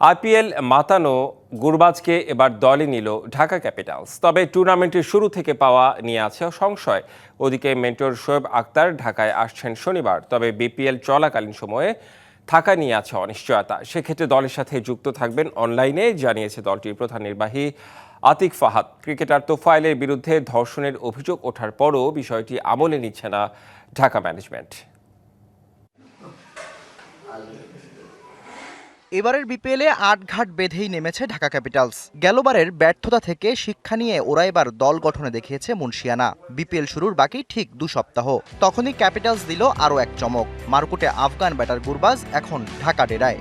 IPL মাতানো গুরবাজকে এবার দলে নিল ঢাকা ক্যাপিটালস। তবে টুর্নামেন্টের শুরু থেকে পাওয়া নিয়ে আছে সংশয়। ওদিকে মেন্টর শোয়েব আক্তার ঢাকায় আসছেন শনিবার, তবে বিপিএল চলাকালীন সময়ে থাকা নিয়ে আছে অনিশ্চয়তা। সেক্ষেত্রে দলের সাথে যুক্ত থাকবেন অনলাইনে, জানিয়েছে দলটির প্রধান নির্বাহী আতিক ফাহাদ। ক্রিকেটার তোফায়েলের বিরুদ্ধে ধর্ষণের অভিযোগ ওঠার পরও বিষয়টি আমলে নিচ্ছে না ঢাকা ম্যানেজমেন্ট। এবারের বিপিএলে আট ঘাট বেঁধেই নেমেছে ঢাকা ক্যাপিটালস। গেলবারের ব্যর্থতা থেকে শিক্ষা নিয়ে ওরা এবার দল গঠনে দেখিয়েছে মুন্সিয়ানা। বিপিএল শুরুর বাকি ঠিক দু সপ্তাহ। তখনই ক্যাপিটালস দিল আরও এক চমক। মার্কুটে আফগান ব্যাটার গুরবাজ এখন ঢাকা ডেরায়।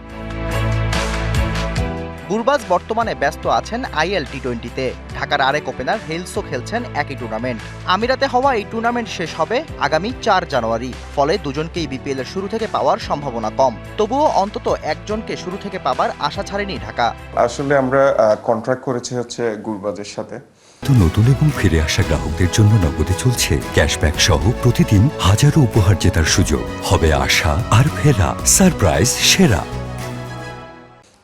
গুরবাজ বর্তমানে ব্যস্ত আছেন আইএল টি টোয়েন্টিতে ঢাকার আরেক ওপেনার হেলসও খেলছেন একই টুর্নামেন্ট আমিরাতে হওয়া এই টুর্নামেন্ট শেষ হবে আগামী চার জানুয়ারি। ফলে দুজনকেই বিপিএল এর শুরু থেকে পাওয়ার সম্ভাবনা কম। তবুও অন্তত একজনকে শুরু থেকে পাবার আশা ছাড়েনি ঢাকা। আসলে আমরা কন্ট্রাক্ট করেছি হচ্ছে গুরবাজের সাথে। তো নতুন এবং ফিরে আসা গ্রাহকদের জন্য নগদে চলছে ক্যাশব্যাক সহ প্রতিদিন হাজারো উপহার জেতার সুযোগ। হবে আশা আর ফেরা সারপ্রাইজ সেরা।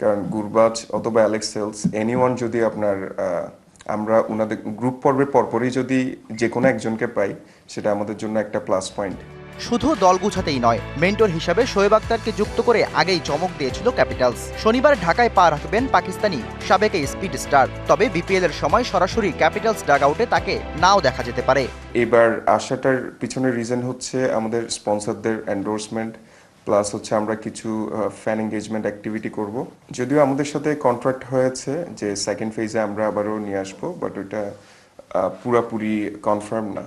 কারণ গুরবাজ অথবা অ্যালেক্স সেলস এনিওয়ান যদি আপনার আমরা ওনাদের গ্রুপ পর্বের পরপরই যদি যে কোনো একজনকে পাই সেটা আমাদের জন্য একটা প্লাস পয়েন্ট শুধু দল গুছাতেই নয় মেন্টর হিসাবে শোয়েব আক্তারকে যুক্ত করে আগেই চমক দিয়েছিল ক্যাপিটালস শনিবার ঢাকায় পা রাখবেন পাকিস্তানি সাবেক স্পিড স্টার তবে বিপিএল এর সময় সরাসরি ক্যাপিটালস ডাগ আউটে তাকে নাও দেখা যেতে পারে। এবার আসাটার পিছনে রিজন হচ্ছে আমাদের স্পন্সরদের এন্ডোর্সমেন্ট প্লাস হচ্ছে আমরা কিছু ফ্যান এঙ্গেজমেন্ট অ্যাক্টিভিটি করব। যদিও আমাদের সাথে কন্ট্রাক্ট হয়েছে যে সেকেন্ড ফেজে আমরা আবারও নিয়ে আসব বাট ওইটা পুরাপুরি কনফার্ম না।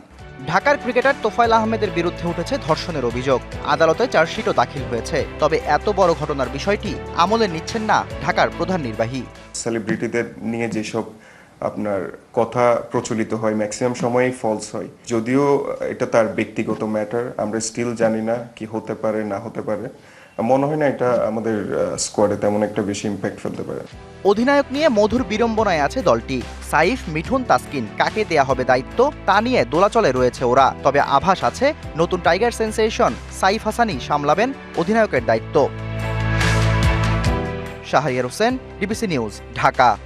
ঢাকার ক্রিকেটার তোফায়েল আহমেদের বিরুদ্ধে উঠেছে ধর্ষণের অভিযোগ। আদালতে চার্জশিটও দাখিল হয়েছে। তবে এত বড় ঘটনার বিষয়টি আমলে নিচ্ছেন না ঢাকার প্রধান নির্বাহী। সেলিব্রিটিদের নিয়ে যেসব আপনার কথা প্রচলিত হয় ম্যাক্সিমাম সময়ই ফলস হয়। যদিও এটা তার ব্যক্তিগত ম্যাটার আমরা স্টিল জানি না কি হতে পারে, না হতে পারে। মনে হয় না এটা আমাদের স্কোয়াডে তেমন একটা বেশি ইম্প্যাক্ট ফেলতে পারে। অধিনায়ক নিয়ে মধুর বিড়ম্বনায় আছে দলটি। সাইফ, মিঠুন, তাসকিন, কাকে দেয়া হবে দায়িত্ব, তা নিয়ে দোলাচলে রয়েছে ওরা। তবে আভাস আছে, নতুন টাইগার সেন্সেশন সাইফ হাসানি সামলাবেন অধিনায়কের দায়িত্ব। Shahriar Hossain DBC news, Dhaka.